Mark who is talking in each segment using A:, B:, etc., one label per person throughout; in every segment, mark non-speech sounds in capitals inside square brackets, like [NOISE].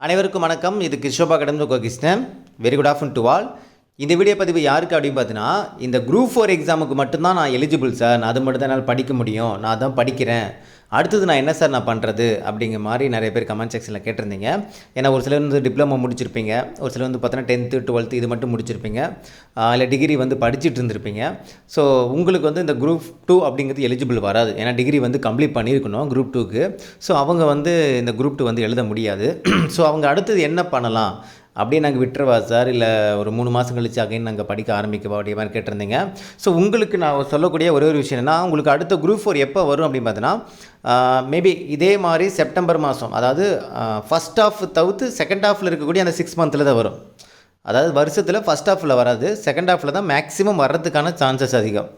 A: அனைவருக்கும் வணக்கம். இது கிருஷ்ணபா கடந்து Krishnan very good afternoon to all இந்த வீடியோ பதிவு யாருக்கு அப்படின்னு பார்த்தீங்கன்னா இந்த குரூப் ஃபோர் எக்ஸாமுக்கு மட்டும்தான் நான் எலிஜிபிள் சார் நான் அது மட்டும் தான் என்னால் படிக்க முடியும். நான் அதான் படிக்கிறேன். அடுத்தது நான் என்ன சார் நான் பண்ணுறது அப்படிங்கிற மாதிரி நிறைய பேர் கமெண்ட் செக்ஷனில் கேட்டிருந்தீங்க. ஏன்னா ஒரு சிலர் வந்து டிப்ளமோ முடிச்சிருப்பீங்க. ஒரு சிலர் வந்து பார்த்தீங்கன்னா டென்த்து டுவெல்த்து இது மட்டும் முடிச்சிருப்பீங்க. இல்லை டிகிரி வந்து படிச்சுட்டு இருந்திருப்பீங்க. ஸோ உங்களுக்கு வந்து இந்த குரூப் டூ அப்படிங்கிறது எலிஜிபிள் வராது. ஏன்னா டிகிரி வந்து கம்ப்ளீட் பண்ணியிருக்கணும் குரூப் டூக்கு ஸோ அவங்க வந்து இந்த குரூப் டூ வந்து எழுத முடியாது. [CLEARS THROAT] ஸோ அவங்க அடுத்தது என்ன பண்ணலாம்? அப்படியே நாங்கள் விட்டுருவா சார்? இல்லை ஒரு மூணு மாதம் கழிச்சு அகைன் நாங்கள் படிக்க ஆரம்பிக்கவா? அப்படியே மாதிரி கேட்டிருந்தீங்க. ஸோ உங்களுக்கு நான் சொல்லக்கூடிய ஒரே ஒரு விஷயம் என்னன்னா உங்களுக்கு அடுத்த குரூப் ஃபோர் எப்போ வரும் அப்படின்னு பார்த்தீங்கன்னா மேபி இதே மாதிரி செப்டம்பர் மாதம் அதாவது ஃபஸ்ட் ஆஃப் தவிர்த்து செகண்ட் ஆஃபில் இருக்கக்கூடிய அந்த சிக்ஸ் மந்தில் தான் வரும். அதாவது வருஷத்தில் ஃபஸ்ட் ஆஃபில் வராது செகண்ட் ஆஃபில் தான் மேக்ஸிமம் வர்றதுக்கான சான்சஸ் அதிகம்.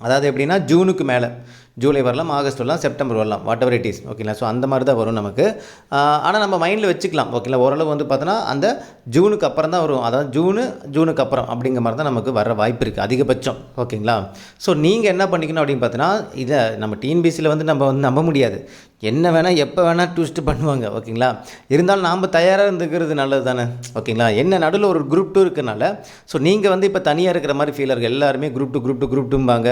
A: அதாவது எப்படின்னா ஜூனுக்கு மேலே. ஜூலை வரலாம் ஆகஸ்ட் வரலாம் செப்டம்பர் வரலாம் வாட் எவர் இட் இஸ் ஓகேங்களா ஸோ அந்த மாதிரி தான் வரும் நமக்கு. ஆனால் நம்ம மைண்டில் வச்சுக்கலாம். ஓகேங்களா ஓரளவு வந்து பார்த்தோன்னா அந்த ஜூனுக்கு அப்புறம் தான் வரும். அதாவது ஜூனு ஜூனுக்கு அப்புறம் அப்படிங்கிற மாதிரி தான் நமக்கு வர வாய்ப்பு இருக்குது அதிகபட்சம். ஓகேங்களா ஸோ நீங்கள் என்ன பண்ணிக்கணும் அப்படின்னு பார்த்தீங்கன்னா இதை நம்ம டிஎன்பிசியில் வந்து நம்ம வந்து நம்ப முடியாது. என்ன வேணால் எப்போ வேணால் ட்விஸ்ட் பண்ணுவாங்க. ஓகேங்களா இருந்தாலும் நாம் தயாராக இருந்துக்கிறது நல்லது தானே. ஓகேங்களா என்ன நடுவில் ஒரு குரூப் டூ இருக்கனால ஸோ நீங்கள் வந்து இப்போ தனியாக இருக்கிற மாதிரி ஃபீல் இருக்குது எல்லாருமே group two group two group டூம்பாங்க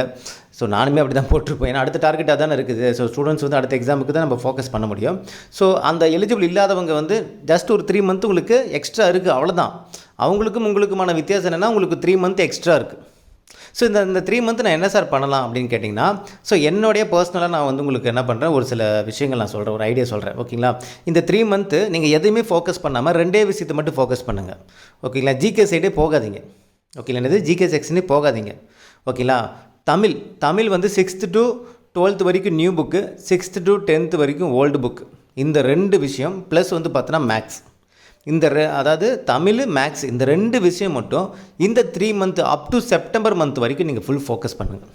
A: so நானுமே அப்படி தான் போட்டிருப்பேன். ஏன்னா அடுத்த டார்கெட்டாக தானே இருக்குது. ஸோ ஸ்டூடெண்ட்ஸ் வந்து அடுத்த எக்ஸாமுக்கு தான் நம்ம ஃபோக்கஸ் பண்ண முடியும். ஸோ அந்த எலிஜிபிள் இல்லாதவங்க வந்து ஜஸ்ட் ஒரு த்ரீ மந்த் உங்களுக்கு எக்ஸ்ட்ரா இருக்குது அவ்வளோதான் அவங்களுக்கும் உங்களுக்குமான வித்தியாசம் என்னென்னா உங்களுக்கு த்ரீ மந்த் எக்ஸ்ட்ரா இருக்குது ஸோ இந்த இந்த த்ரீ மந்த் நான் என்ன சார் பண்ணலாம் அப்படின்னு கேட்டிங்கன்னா ஸோ என்னுடைய பர்சனலாக நான் வந்து உங்களுக்கு என்ன பண்ணுறேன் ஒரு சில விஷயங்கள் நான் சொல்கிறேன் ஒரு ஐடியா சொல்கிறேன் ஓகேங்களா இந்த த்ரீ மந்த்து நீங்கள் எதையுமே ஃபோக்கஸ் பண்ணாமல் ரெண்டே விஷயத்தை மட்டும் ஃபோக்கஸ் பண்ணுங்கள் ஓகேங்களா ஜிகே சைடே போகாதீங்க. ஓகேங்களா என்னது? ஜிகே செக்ஷனே போகாதீங்க. ஓகேங்களா தமிழ். தமிழ் வந்து சிக்ஸ்த்து டு டுவெல்த் வரைக்கும் new book sixth to tenth வரைக்கும் ஓல்டு புக் இந்த ரெண்டு விஷயம் ப்ளஸ் வந்து பார்த்தோன்னா மேக்ஸ் இந்த ரெ அதாவது தமிழ் மேக்ஸ் இந்த ரெண்டு விஷயம் மட்டும் இந்த three month up to September month வரைக்கும் நீங்கள் ஃபுல் ஃபோக்கஸ் பண்ணுங்கள்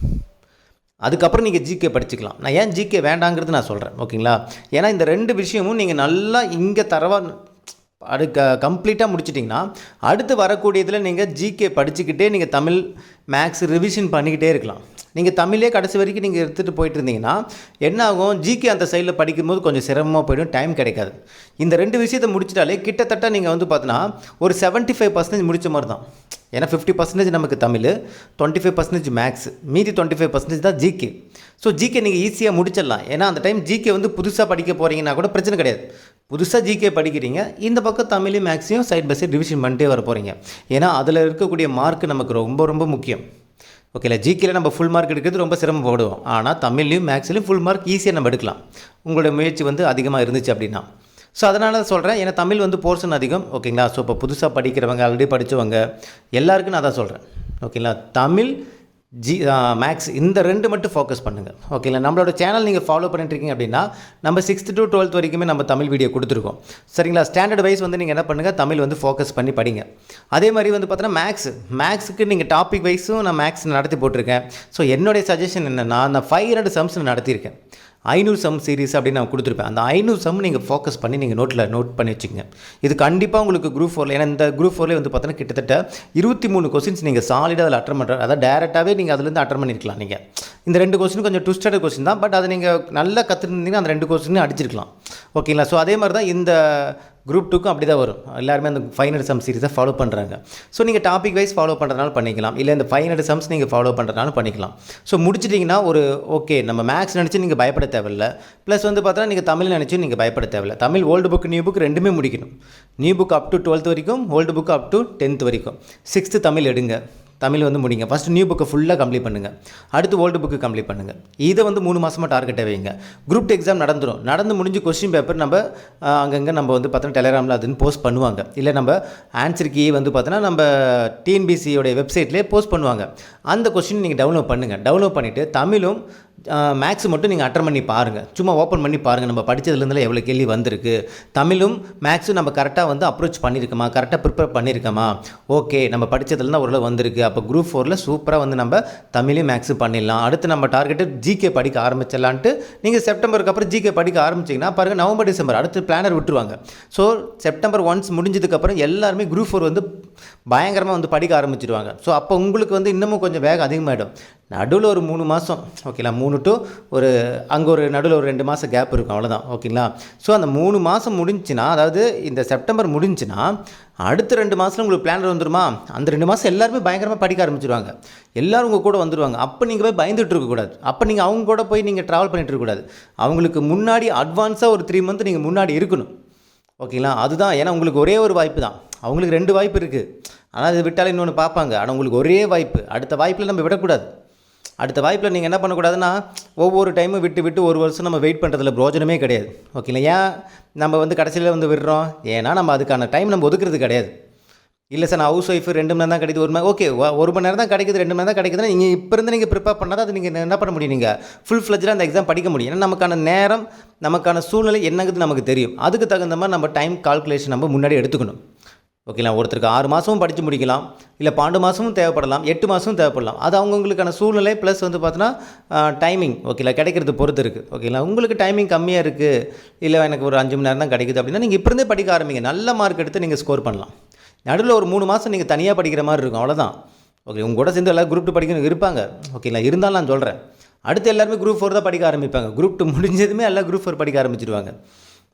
A: அதுக்கப்புறம் நீங்கள் ஜிகே படிச்சுக்கலாம். நான் ஏன் ஜிகே வேண்டாங்கிறது நான் சொல்கிறேன் ஓகேங்களா? ஏன்னா இந்த ரெண்டு விஷயமும் நீங்கள் நல்லா இங்கே தரவா அது க கம்ப்ளீட்டாக முடிச்சிட்டிங்கன்னா அடுத்து வரக்கூடியதில் நீங்கள் ஜிகே படிச்சுக்கிட்டே நீங்கள் தமிழ் மேக்ஸ் ரிவிஷன் பண்ணிக்கிட்டே இருக்கலாம். நீங்கள் தமிழே கடைசி வரைக்கும் நீங்கள் எடுத்துகிட்டு போயிட்டு இருந்தீங்கன்னா என்ன ஆகும்? ஜிகே அந்த சைடில் படிக்கும்போது கொஞ்சம் சிரமமாக போயிடும் டைம் கிடைக்காது. இந்த ரெண்டு விஷயத்தை முடிச்சிட்டாலே கிட்டத்தட்ட நீங்கள் வந்து பார்த்தீங்கன்னா ஒரு செவன்ட்டி ஃபைவ் பர்சன்டேஜ் முடித்த மாதிரி தான். ஏன்னா ஃபிஃப்டி பர்சன்டேஜ் நமக்கு Tamil twenty five percentage maths மீதி டுவெண்ட்டி ஃபைவ் பர்சன்டேஜ் தான் ஜிகே ஸோ ஜிகே நீங்கள் ஈஸியாக முடிச்சிடலாம். ஏன்னா அந்த டைம் ஜிகே வந்து புதுசாக படிக்க போகிறீங்கன்னா கூட பிரச்சனை கிடையாது. புதுசாக ஜிகே படிக்கிறீங்க இந்த பக்கம் தமிழையும் மேக்ஸையும் சைட் பை சைட் ரிவிஷன் பண்ணிட்டே வர போகிறீங்க ஏன்னா அதில் இருக்கக்கூடிய மார்க் நமக்கு ரொம்ப ரொம்ப முக்கியம். ஓகேல ஜிகேல நம்ம ஃபுல் மார்க் எடுக்கிறது ரொம்ப சிரமப்படுவோம். ஆனால் தமிழ்லையும் மேக்ஸ்லையும் ஃபுல் மார்க் ஈஸியாக நம்ம எடுக்கலாம். உங்களோட முயற்சி வந்து அதிகமாக இருந்துச்சு அப்படின்னா. ஸோ அதனால தான் சொல்கிறேன் ஏன்னா தமிழ் வந்து போர்ஷன் அதிகம். ஓகேங்களா ஸோ இப்போ புதுசாக படிக்கிறவங்க ஆல்ரெடி படித்தவங்க எல்லாருக்கும் நான் தான் சொல்கிறேன் ஓகேங்களா தமிழ் ஜி மேக்ஸ் இந்த ரெண்டு மட்டும் ஃபோக்கஸ் பண்ணுங்கள் ஓகேங்களா நம்மளோட சேனல் நீங்கள் ஃபாலோ பண்ணிட்டு இருக்கீங்க அப்படின்னா நம்ம சிக்ஸ்த் டு டுவெல்த் வரைக்குமே நம்ம தமிழ் வீடியோ கொடுத்துருக்கோம். சரிங்களா? ஸ்டாண்டர்ட் வைஸ் வந்து நீங்கள் என்ன பண்ணுங்கள் தமிழ் வந்து ஃபோக்கஸ் பண்ணி படிங்க. அதே மாதிரி வந்து பார்த்தீங்கன்னா மேக்ஸ் மேக்ஸுக்கு நீங்கள் டாபிக் வைஸும் நான் மேக்ஸ் நடத்தி போட்டிருக்கேன். ஸோ என்னுடைய சஜஷன் என்னென்னா நான் ஃபைவ் ஹண்ட்ரட் சம்ஸ் நடத்தியிருக்கேன். ஐநூறு சம் சீரிஸ் அப்படின்னு நான் கொடுத்துருப்பேன். அந்த ஐநூறு சம் நீங்கள் ஃபோக்கஸ் பண்ணி நீங்கள் நோட்டில் நோட் பண்ணி வச்சுக்கங்க. இது கண்டிப்பாக உங்களுக்கு குரூப் ஃபோரில் ஏன்னா இந்த குரூப் ஃபோர்லேயே வந்து பார்த்தீங்கன்னா கிட்டத்தட்ட இருபத்தி மூணு கொஸ்டின்ஸ் நீங்கள் சாலிடாக அதில் அட்டன் பண்ணுற அதாவது டேரெக்டாகவே நீங்கள் அதுலேருந்து அட்டன் பண்ணியிருக்கலாம் நீங்கள் இந்த ரெண்டு கொஸ்டின் கொஞ்சம் ட்விஸ்டட் கொஸ்டின் தான் பட் அதை நீங்கள் நல்லா கற்றுருந்தீங்கன்னா அந்த ரெண்டு கொஸ்டினும் அடிச்சிருக்கலாம். ஓகேங்களா ஸோ அதே மாதிரி தான் இந்த குரூப் டூக்கும் அப்படி தான் வரும். எல்லாருமே அந்த ஃபைனல் சம் சீரிஸை ஃபாலோ பண்ணுறாங்க ஸோ நீங்கள் டாபிக் வைஸ் ஃபாலோ பண்ணுறதுனால பண்ணிக்கலாம். இல்லை இந்த ஃபைனல் சம்ஸ் நீங்கள் ஃபாலோ பண்ணுறதுனால பண்ணிக்கலாம். ஸோ முடிச்சிட்டிங்கன்னா ஒரு ஓகே நம்ம மேக்ஸ் நினச்சி நீங்கள் பயப்பட தேவையில்ல. ப்ளஸ் வந்து பார்த்தா நீங்கள் தமிழ் நினச்சி நீங்கள் பயப்பட தேவையில்ல. Tamil old book new book ரெண்டுமே முடிக்கணும். New book up to twelfth வரைக்கும் old book up to tenth வரைக்கும். சிக்ஸ்த்து தமிழ் எடுங்க. தமிழ் வந்து முடிங்க. ஃபஸ்ட்டு நியூ புக்கை ஃபுல்லாக கம்ப்ளீட் பண்ணுங்கள் அடுத்து ஓல்டு புக்கு கம்ப்ளீட் பண்ணுங்கள் இதை வந்து மூணு மாதமாக டார்கெட்டை வைங்க. குரூப் எக்ஸாம் நடந்துடும் நடந்து முடிஞ்சு கொஸ்டின் பேப்பர் நம்ம அங்கங்கே நம்ம வந்து பார்த்தோன்னா டெலிகிராமில் அதுன்னு போஸ்ட் பண்ணுவாங்க. இல்லை நம்ம ஆன்சர் கீ வந்து பார்த்தோன்னா நம்ம டிஎன்பிசியோடைய வெப்சைட்லேயே போஸ்ட் பண்ணுவாங்க. அந்த கொஸ்டின் நீங்கள் டவுன்லோட் பண்ணுங்கள் டவுன்லோட் பண்ணிவிட்டு தமிழும் மேக்ஸ் மட்டும் நீங்கள் அட்டன் பண்ணி பாருங்கள் சும்மா ஓப்பன் பண்ணி பாருங்கள் நம்ம படித்ததுலேருந்துல எவ்வளோ கேள்வி வந்திருக்கு. தமிழும் மேக்ஸும் நம்ம கரெக்டாக வந்து அப்ரோச் பண்ணியிருக்கோமா? கரெக்டாக ப்ரிப்பேர் பண்ணியிருக்கோமா? ஓகே நம்ம படித்ததுலேருந்து ஓரளவு வந்திருக்கு. அப்போ குரூப் ஃபோரில் சூப்பராக வந்து நம்ம தமிழையும் மேக்ஸும் பண்ணிடலாம். அடுத்து நம்ம டார்கெட்டு ஜிகே படிக்க ஆரம்பிச்சிடலான்ட்டு நீங்கள் செப்டம்பருக்கு அப்புறம் ஜிகே படிக்க ஆரம்பிச்சிங்கன்னா பாருங்கள் நவம்பர் டிசம்பர் அடுத்து பிளானர் விட்டுருவாங்க. ஸோ செப்டம்பர் ஒன்ஸ் முடிஞ்சதுக்கப்புறம் எல்லாருமே குரூப் ஃபோர் வந்து பயங்கரமாக வந்து படிக்க ஆரம்பிச்சிடுவாங்க ஸோ அப்போ உங்களுக்கு வந்து இன்னமும் கொஞ்சம் வேகம் அதிகமாகிடும் நடுவில் ஒரு மூணு மாதம் ஓகேங்களா மூணு டு ஒரு அங்கே ஒரு நடுவில் ஒரு ரெண்டு மாதம் கேப் இருக்கும் அவ்வளோதான் ஓகேங்களா ஸோ அந்த மூணு மாதம் முடிஞ்சுன்னா அதாவது இந்த செப்டம்பர் முடிஞ்சுன்னா அடுத்த ரெண்டு மாதத்தில் உங்களுக்கு பிளானர் வந்துடுமா அந்த ரெண்டு மாதம் எல்லாருமே பயங்கரமாக படிக்க ஆரம்பிச்சிருவாங்க. எல்லோரும் உங்கள் கூட வந்துடுவாங்க அப்போ நீங்கள் போய் பயந்துட்டு இருக்கக்கூடாது அப்போ நீங்கள் அவங்க கூட போய் நீங்கள் ட்ராவல் பண்ணிட்டு இருக்கக்கூடாது அவங்களுக்கு முன்னாடி அட்வான்ஸாக ஒரு த்ரீ மந்த் நீங்கள் முன்னாடி இருக்கணும். ஓகேங்களா அதுதான். ஏன்னா உங்களுக்கு ஒரே ஒரு வாய்ப்பு தான். அவங்களுக்கு ரெண்டு வாய்ப்பு இருக்குது ஆனால் இது விட்டாலும் இன்னொன்று பார்ப்பாங்க. ஆனால் உங்களுக்கு ஒரே வாய்ப்பு. அடுத்த வாய்ப்பில் நம்ம விடக்கூடாது. அடுத்த வாய்ப்பில் நீங்கள் என்ன பண்ணக்கூடாதுன்னா ஒவ்வொரு டைமும் விட்டு விட்டு ஒரு வருஷம் நம்ம வெயிட் பண்ணுறதுல பிரோஜனமே கிடையாது. ஓகேங்களா? ஏன் நம்ம வந்து கடைசியில் வந்து விடுறோம்? ஏன்னா நம்ம அதுக்கான டைம் நம்ம ஒதுக்குறது கிடையாது. இல்லை சார் நான் ஹவுஸ் ஒய்ஃப் ரெண்டு மணி நேரம் தான் கிடைக்குது ஒரு மணி ஓகே ஒரு மணி நேரம் தான் கிடைக்குது ரெண்டு மணி நேரம் தான் கிடைக்குதுன்னா நீங்கள் இப்போ இருந்து நீங்கள் ப்ரிப்பேர் பண்ணால் அது நீங்கள் என்ன பண்ண முடியும் நீங்கள் ஃபுல் ஃப்ளஜ்டாக அந்த எக்ஸாம் படிக்க முடியும். ஏன்னா நமக்கான நேரம் நமக்கான சூழ்நிலை என்னங்கிறது நமக்கு தெரியும். அதுக்கு தகுந்த மாதிரி நம்ம டைம் கால்குலேஷன் நம்ம முன்னாடி எடுத்துக்கணும். ஓகேங்களா? ஒருத்தருக்கு ஆறு மாதமும் படித்து முடிக்கலாம் இல்லை பன்னெண்டு மாதமும் தேவைப்படலாம் எட்டு மாதமும் தேவைப்படலாம். அது அவங்கவுங்களுக்கான சூழ்நிலை ப்ளஸ் வந்து பார்த்தீங்கன்னா டைமிங் ஓகேங்களா? கிடைக்கிறது பொறுத்து இருக்குது ஓகேங்களா? உங்களுக்கு டைமிங் கம்மியாக இருக்குது இல்லை எனக்கு ஒரு அஞ்சு மணி நேரம் தான் கிடைக்குது அப்படின்னா நீங்கள் இப்போ இருந்தே படிக்க ஆரம்பிங்க. நல்ல மார்க் எடுத்து நீங்கள் ஸ்கோர் பண்ணலாம். நடுவில் ஒரு மூணு மாதம் நீங்கள் தனியாக படிக்கிற மாதிரி இருக்கும் அவ்வளோதான் ஓகே உங்கள் கூட சேர்ந்து எல்லாம் குரூப் டூ படிக்கணும் இருப்பாங்க. ஓகேங்களா? இருந்தாலும் நான் சொல்கிறேன் அடுத்து எல்லாருமே குரூப் ஃபோர் தான் படிக்க ஆரம்பிப்பாங்க. குரூப் டூ முடிஞ்சதுமே எல்லாம் குரூப் ஃபோர் படிக்க ஆரம்பிச்சிடுவாங்க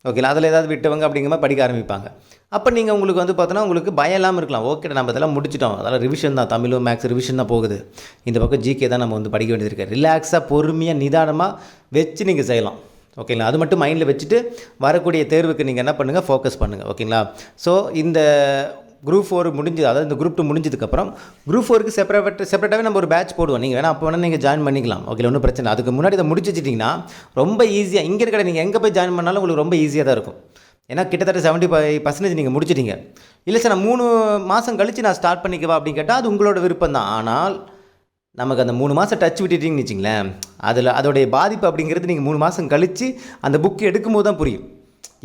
A: ஓகேங்களா அதில் ஏதாவது விட்டவங்க அப்படிங்கிற மாதிரி படிக்க ஆரம்பிப்பாங்க. அப்போ நீங்கள் உங்களுக்கு வந்து பார்த்தோன்னா உங்களுக்கு பயம் இல்லாமல் இருக்கலாம். ஓகே நம்ம இதெல்லாம் முடிச்சிட்டோம். அதெல்லாம் ரிவிஷன் தான். தமிழும் மேக்ஸ் ரிவிஷன் தான் போகுது. இந்த பக்கம் ஜிகே தான் நம்ம வந்து படிக்க வேண்டியது இருக்குது ரிலாக்ஸாக பொறுமையாக நிதானமாக வச்சு நீங்கள் செய்யலாம். ஓகேங்களா அது மட்டும் மைண்டில் வச்சுட்டு வரக்கூடிய தேர்வுக்கு நீங்கள் என்ன பண்ணுங்கள் ஃபோக்கஸ் பண்ணுங்கள் ஓகேங்களா ஸோ இந்த குரூப் ஃபோர் முடிஞ்சது அதாவது இந்த குரூப் டூ முடிஞ்சதுக்கப்புறம் குரூப் ஃபோருக்கு செப்பரேட் செப்பரேட்டாகவே நம்ம ஒரு பேட்ச் போடுவோம். நீங்கள் வேணால் அப்போ வேணால் நீங்கள் ஜாயின் பண்ணிக்கலாம். ஓகே ஒன்றும் பிரச்சனை அதுக்கு முன்னாடி இதை முடிச்சு வச்சிட்டிங்கன்னா ரொம்ப ஈஸியாக இங்கே இருக்கிற நீங்கள் எங்கே போய் ஜாயின் பண்ணாலும் உங்களுக்கு ரொம்ப ஈஸியாக தான் இருக்கும். ஏன்னா கிட்டத்தட்ட செவன்ட்டி ஃபைவ் பர்சன்டேஜ் நீங்கள் முடிச்சிட்டீங்க. இல்லை சார் நான் மூணு மாதம் கழித்து நான் ஸ்டார்ட் பண்ணிக்கவா அப்படின்னு கேட்டால் அது உங்களோட விருப்பம் தான். ஆனால் நமக்கு அந்த மூணு மாதம் டச் விட்டுட்டீங்கன்னு வச்சிங்களேன் அதில் அதோடைய பாதிப்பு அப்படிங்கிறது நீங்கள் மூணு மாதம் கழித்து அந்த புக் எடுக்கும்போது தான் புரியும்.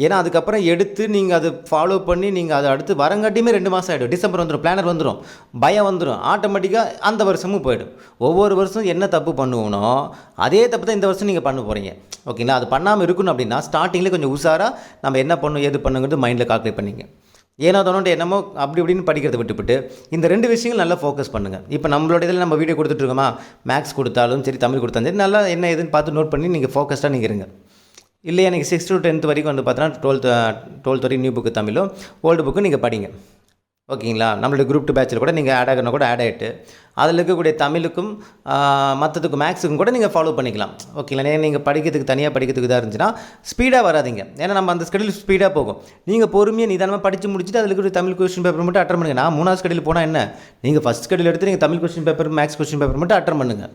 A: ஏன்னா அதுக்கப்புறம் எடுத்து நீங்கள் அதை ஃபாலோ பண்ணி நீங்கள் அதை அடுத்து வரங்காட்டியுமே ரெண்டு மாதம் ஆகிடும் டிசம்பர் வந்துடும் பிளானர் வந்துடும் பயம் வந்துடும் ஆட்டோமேட்டிக்காக அந்த வருஷமும் போயிடும். ஒவ்வொரு வருஷம் என்ன தப்பு பண்ணுவோனோ அதே தப்பு தான் இந்த வருஷம் நீங்கள் பண்ண போகிறீங்க ஓகேங்களா அது பண்ணாமல் இருக்கணும் அப்படின்னா ஸ்டார்டிங்கில் கொஞ்சம் உஷாராக நம்ம என்ன பண்ணும் ஏது பண்ணுங்கிறது மைண்டில் கால்குலேட் பண்ணிங்க. ஏன்னா தோணுட்டு என்னமோ அப்படி இப்படின்னு படிக்கிறத விட்டுவிட்டு இந்த ரெண்டு விஷயங்கள் நல்லா ஃபோக்கஸ் பண்ணுங்கள் இப்போ நம்மளோட இதில் நம்ம வீடியோ கொடுத்துட்ருக்கோமா மேக்ஸ் கொடுத்தாலும் சரி தமிழ் கொடுத்தாலும் சரி நல்லா என்ன ஏதுன்னு பார்த்து நோட் பண்ணி நீங்கள் ஃபோக்கஸ்டாக நீங்கள் இருங்க. இல்லை எனக்கு சிக்ஸ் டு டென்த் வரைக்கும் வந்து பார்த்தோன்னா டுவெல்த் டுவெல்த் வரைக்கும் நியூ புக்கு தமிழும் ஓல்டு புக்கும் நீங்கள் படிங்க. ஓகேங்களா? நம்மளுடைய குரூப் டூ பேட்சில் கூட நீங்கள் ஆட் ஆகணும் கூட ஆட் ஆகிட்டு அதில் இருக்கக்கூடிய தமிழுக்கும் மற்றதுக்கும் மேக்ஸுக்கும் கூட நீங்கள் ஃபாலோ பண்ணிக்கலாம். ஓகேங்களா? நீங்கள் படிக்கிறதுக்கு தனியாக படிக்கிறதுக்கு இதாக இருந்துச்சுன்னா ஸ்பீடாக வராதீங்க. ஏன்னா நம்ம அந்த ஸ்கெடியூல் ஸ்பீடாக போகும். நீங்கள் பொறுமையாக நிதானமாக படித்து முடிச்சுட்டு அதில் இருக்கிற தமிழ் கொஸ்டின் பேப்பர் மட்டும் அட்டன் பண்ணுங்கள் நான் மூணாவது ஸ்கெடியூல் போனால் என்ன? நீங்கள் ஃபஸ்ட் ஸ்கெடியூல் எடுத்து நீங்கள் Tamil question paper maths question paper மட்டும் அட்டன் பண்ணுங்கள்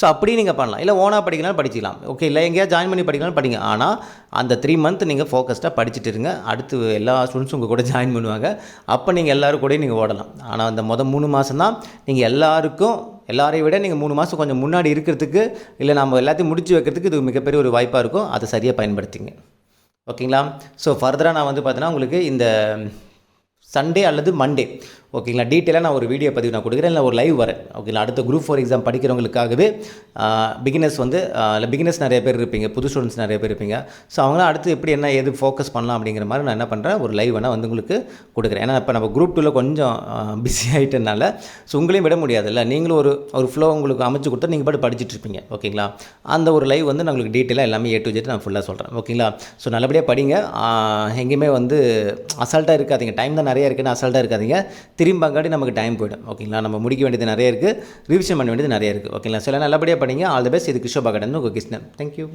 A: ஸோ அப்படியே நீங்கள் பண்ணலாம். இல்லை ஓனாக படிக்கலாம் படிச்சிக்கலாம். ஓகே இல்லை எங்கேயா ஜாயின் பண்ணி படிக்கலாம் படிங்க. ஆனால் அந்த த்ரீ மந்த் நீங்கள் ஃபோக்கஸ்டாக படிச்சுட்டு இருங்க. அடுத்து எல்லா ஸ்டூடெண்ட்ஸும் உங்கள் கூட ஜாயின் பண்ணுவாங்க. அப்போ நீங்கள் எல்லோரும் கூட நீங்கள் ஓடலாம். ஆனால் அந்த மொதல் மூணு மாதம் தான் நீங்கள் எல்லா எல்லாருக்கும் எல்லாரையும் விட நீங்கள் மூணு மாதம் கொஞ்சம் முன்னாடி இருக்கிறதுக்கு இல்லை நம்ம எல்லாத்தையும் முடிச்சு வைக்கிறதுக்கு இது மிகப்பெரிய ஒரு வாய்ப்பாக இருக்கும். அதை சரியாக பயன்படுத்திங்க. ஓகேங்களா? ஸோ ஃபர்தராக நான் வந்து பார்த்தீங்கன்னா உங்களுக்கு இந்த சண்டே அல்லது மண்டே ஓகேங்களா? டீட்டெயிலாக நான் ஒரு வீடியோ பதிவு நான் கொடுக்குறேன். இல்லை ஒரு லைவ் வரேன். ஓகேங்களா? அடுத்த குரூப் ஃபோர் எக்ஸாம் படிக்கிறவங்களுக்காகவே பிகினர்ஸ் வந்து இல்லை பிகினர்ஸ் நிறைய பேர் இருப்பீங்க. புது ஸ்டூடெண்ட்ஸ் நிறைய பேர் இருப்பீங்க. ஸோ அவங்களாம் அடுத்து எப்படி என்ன எது ஃபோக்கஸ் பண்ணலாம் அப்படிங்கிற மாதிரி நான் என்ன பண்ணுறேன் ஒரு லைவ் வேணால் வந்து உங்களுக்கு கொடுக்குறேன். ஏன்னா இப்போ நம்ம குரூப் டூவில் கொஞ்சம் பிஸி ஆகிட்டனால ஸோ உங்களையும் விட முடியாதுல்ல நீங்களும் ஒரு ஒரு ஃப்ளோ உங்களுக்கு அமைச்சு கொடுத்தா நீங்கள் பாட்டு படிச்சுட்டு இருப்பீங்க. ஓகேங்களா? அந்த ஒரு லைவ் வந்து நான் உங்களுக்கு டீட்டெயிலாக எல்லாமே ஏ டு ஜெட் நான் ஃபுல்லாக சொல்கிறேன் ஓகேங்களா? ஸோ நல்லபடியாக படிங்க. எங்கேயுமே வந்து அசால்ட்டாக இருக்காதிங்க. டைம் தான் நிறைய இருக்குன்னு அசால்ட்டாக இருக்காதீங்க. திரும்ப அங்காடி நமக்கு டைம் போயிடும். ஓகேங்களா நம்ம முடிக்க வேண்டியது நிறைய இருக்குது ரிவிஷன் பண்ண வேண்டியது நிறைய இருக்குது ஓகேங்களா சில நல்லபடியாக படிங்க ஆல் த பெஸ்ட் இது கிஷோபா கடன் உங்கள் கிருஷ்ணன். தேங்க்யூ